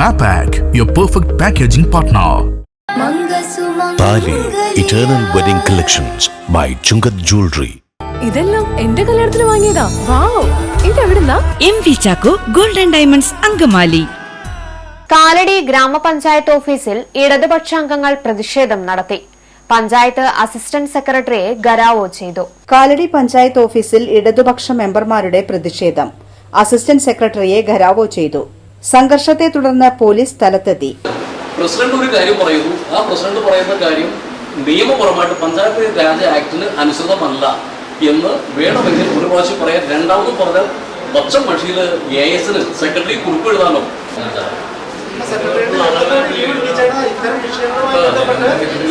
Mapac, your perfect packaging partner. Thali eternal wedding collections by Chungath jewellery ഇതെല്ലാം എന്റെ കല്യാണത്തിന് വാങ്ങിയതാ. Wow. ഇതെവിടുന്നാ? M V Chacko golden diamonds Angamaly. Kalady ഗ്രാമപഞ്ചായത്ത് ഓഫീസിൽ ഇടതുപക്ഷ അംഗങ്ങൾ പ്രതിഷേധം നടത്തി. പഞ്ചായത്ത് അസിസ്റ്റന്റ് സെക്രട്ടറിയെ ഗരാവോ ചെയ്തു. കാലടി പഞ്ചായത്ത് ഓഫീസിൽ ഇടതുപക്ഷ മെമ്പർമാരുടെ പ്രതിഷേധം. അസിസ്റ്റന്റ് സെക്രട്ടറിയെ ഘരാവോ ചെയ്തു. സംഘർഷത്തെ തുടർന്ന് പോലീസ് സ്ഥലത്തെത്തി. പ്രസിഡന്റ് ഒരു കാര്യം പറയുന്നു. ആ പ്രസിഡന്റ് പറയുന്ന കാര്യം നിയമപരമായിട്ട് പഞ്ചായത്ത് രാജ് ആക്ടിന് അനുസൃതമല്ല എന്ന് വേണമെങ്കിൽ ഒരു പ്രാവശ്യം പറയാൻ രണ്ടാമത് പറഞ്ഞാൽ പച്ചം മഷിയിൽ എ എസിന് സെക്രട്ടറി കുറിപ്പ് എഴുതാനോ?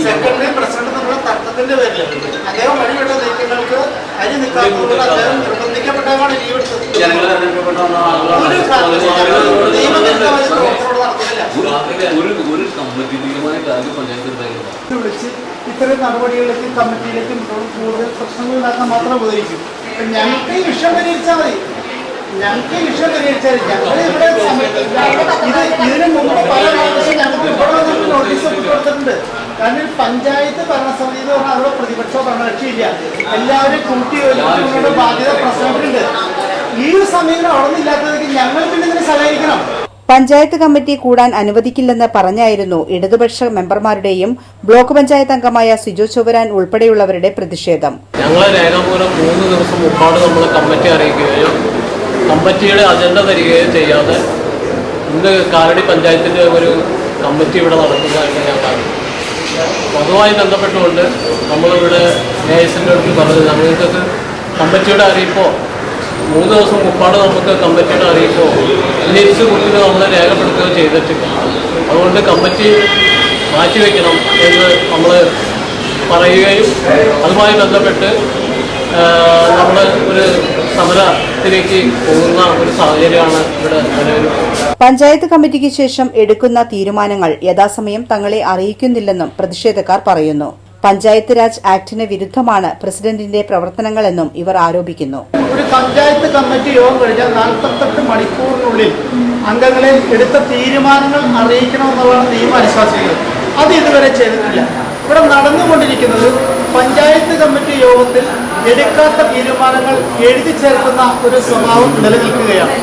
സെക്രട്ടറി പ്രസിഡന്റ് തമ്മിലുള്ള തർക്കത്തിന്റെ പേരിൽ അദ്ദേഹം വഴിവിട്ട നീക്കങ്ങൾക്ക് അരി നിൽക്കാത്തതുകൊണ്ട് അദ്ദേഹം നിർബന്ധിക്കപ്പെട്ടതാണ് ഇത്തരം നടപടികളിലേക്ക് കമ്മിറ്റിയിലേക്കും കൂടുതൽ പ്രശ്നങ്ങൾ ഉണ്ടാക്കാൻ മാത്രം ഉപകരിക്കും. ഞങ്ങൾക്ക് ഈ വിഷയം പരിഹരിച്ചാൽ മതി. ഞങ്ങൾക്ക് ഈ വിഷയം പരിഹരിച്ചാൽ. ഞങ്ങൾ ഇത് ഇതിനു മുമ്പ് പല പ്രാവശ്യം ഞങ്ങൾക്ക് ഇവിടെ വന്നിട്ട് നോട്ടീസ് കൊടുത്തിട്ടുണ്ട്. കാരണം പഞ്ചായത്ത് ഭരണസമിതി എന്ന് പറഞ്ഞാൽ അവിടെ പ്രതിപക്ഷ ഭരണകക്ഷിയില്ല എല്ലാവരും കൂട്ടി യോജിച്ചുകൊണ്ടുള്ള ബാധ്യത പ്രശ്നങ്ങളുണ്ട് ഈ ഒരു സമീപനം അവിടെ നിന്നില്ലാത്തതൊക്കെ ഞങ്ങൾ പിന്നെ ഇതിനെ സഹകരിക്കണം പഞ്ചായത്ത് കമ്മിറ്റി കൂടാൻ അനുവദിക്കില്ലെന്ന് പറഞ്ഞായിരുന്നു ഇടതുപക്ഷ മെമ്പർമാരുടെയും ബ്ലോക്ക് പഞ്ചായത്ത് അംഗമായ സിജു ചൊവരാൻ ഉൾപ്പെടെയുള്ളവരുടെ പ്രതിഷേധം. ഞങ്ങൾ രേഖാമൂലം മൂന്ന് ദിവസം മുമ്പാട് നമ്മൾ കമ്മിറ്റി അറിയിക്കുകയും കമ്മിറ്റിയുടെ അജണ്ട തരികയും ചെയ്യാതെ ഇന്ന് കാലടി പഞ്ചായത്തിന്റെ ഒരു കമ്മിറ്റി ഇവിടെ നടക്കുന്നതായിട്ട് ഞാൻ കാണുന്നു അതുമായി ബന്ധപ്പെട്ടുകൊണ്ട് നമ്മളിവിടെ എ എസിന്റെ അടുത്ത് പറഞ്ഞു ഞങ്ങൾക്ക് കമ്മിറ്റിയുടെ അറിയിപ്പോ മൂന്ന് ദിവസം മുപ്പാട് നമുക്ക് കമ്മിറ്റിയുടെ അറിയിപ്പോ അന്വേഷിച്ച് കുട്ടികൾ നമ്മളെ രേഖപ്പെടുത്തുകയോ ചെയ്തിട്ടില്ല. അതുകൊണ്ട് കമ്മിറ്റി മാറ്റിവെക്കണം എന്ന് നമ്മൾ പറയുകയും അതുമായി ബന്ധപ്പെട്ട് നമ്മൾ ഒരു സമരത്തിലേക്ക് പോകുന്ന ഒരു സാഹചര്യമാണ് ഇവിടെ പഞ്ചായത്ത് കമ്മിറ്റിക്ക് ശേഷം എടുക്കുന്ന തീരുമാനങ്ങൾ യഥാസമയം തങ്ങളെ അറിയിക്കുന്നില്ലെന്നും പ്രതിഷേധക്കാർ പറയുന്നു. പഞ്ചായത്ത് രാജ് ആക്ടിന് വിരുദ്ധമാണ് പ്രസിഡന്റിന്റെ പ്രവർത്തനങ്ങളെന്നും ഇവർ ആരോപിക്കുന്നു. പഞ്ചായത്ത് കമ്മിറ്റി യോഗം കഴിഞ്ഞാൽ നാൽപ്പത്തെട്ട് മണിക്കൂറിനുള്ളിൽ അംഗങ്ങളെ എടുത്ത തീരുമാനങ്ങൾ അറിയിക്കണമെന്നുള്ളതാണ് നിയമം അനുശാസിക്കുന്നത്. അത് ഇതുവരെ ചെയ്തിട്ടില്ല. ഇവിടെ നടന്നുകൊണ്ടിരിക്കുന്നത് പഞ്ചായത്ത് കമ്മിറ്റി യോഗത്തിൽ എടുക്കാത്ത തീരുമാനങ്ങൾ എഴുതി ചേർക്കുന്ന ഒരു സ്വഭാവം നിലനിൽക്കുകയാണ്.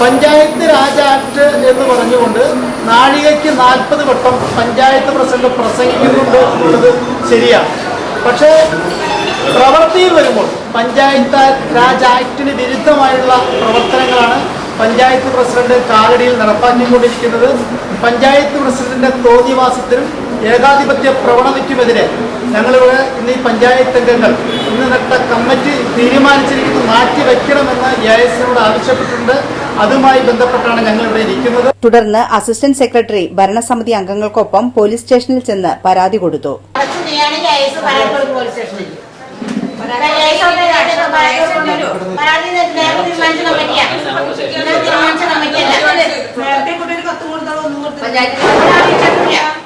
പഞ്ചായത്ത് രാജ് ആക്ട് എന്ന് പറഞ്ഞുകൊണ്ട് നാഴികയ്ക്ക് നാൽപ്പത് വട്ടം പഞ്ചായത്ത് പ്രസിഡന്റ് പ്രസംഗിക്കുന്നുണ്ട് എന്നുള്ളത് ശരിയാണ്. പക്ഷേ പ്രവൃത്തിയിൽ വരുമ്പോൾ പഞ്ചായത്ത് രാജ് ആക്ടിന് വിരുദ്ധമായുള്ള പ്രവർത്തനങ്ങളാണ് പഞ്ചായത്ത് പ്രസിഡന്റ് കാലടിയിൽ നടപ്പാക്കിക്കൊണ്ടിരിക്കുന്നത്. പഞ്ചായത്ത് പ്രസിഡന്റിന്റെ തോന്നിവാസത്തിനും ഏകാധിപത്യ പ്രവണതയ്ക്കുമെതിരെ ഞങ്ങളിവിടെ ഇന്ന് ഈ പഞ്ചായത്ത് അംഗങ്ങൾ ഇന്ന് നട്ട കമ്മിറ്റി തീരുമാനിച്ചിരിക്കുന്നത് മാറ്റിവെക്കണമെന്ന് എ എസിനോട് ആവശ്യപ്പെട്ടിട്ടുണ്ട്. അതുമായി ബന്ധപ്പെട്ടാണ് ഞങ്ങൾ ഇവിടെ ഇരിക്കുന്നത്. തുടർന്ന് അസിസ്റ്റന്റ് സെക്രട്ടറി ഭരണസമിതി അംഗങ്ങൾക്കൊപ്പം പോലീസ് സ്റ്റേഷനിൽ ചെന്ന് പരാതി കൊടുത്തു.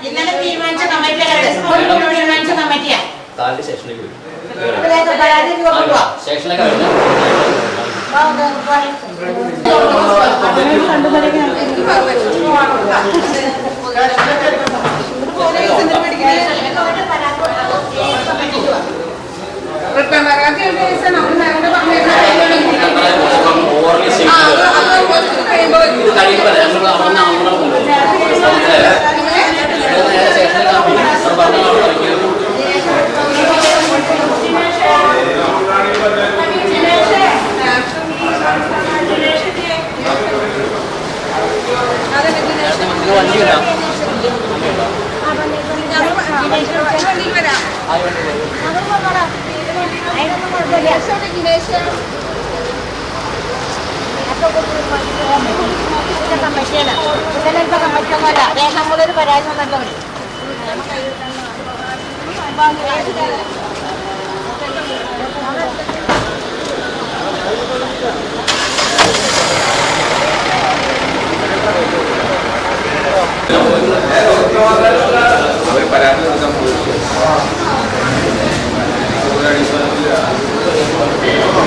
ഇന്നലെ തീരുമാനിച്ച കമ്മിറ്റിയാണ് തീരുമാനിച്ച കമ്മിറ്റിയാ കാലടി സ്റ്റേഷനിലേക്ക് വരും കമ്മിറ്റിയാണ് ഇതിലിപ്പോ കമ്മിറ്റിയൊന്നുമല്ല രേഖാമൂലം ഒരു പരാതി Kemudian, itu dia.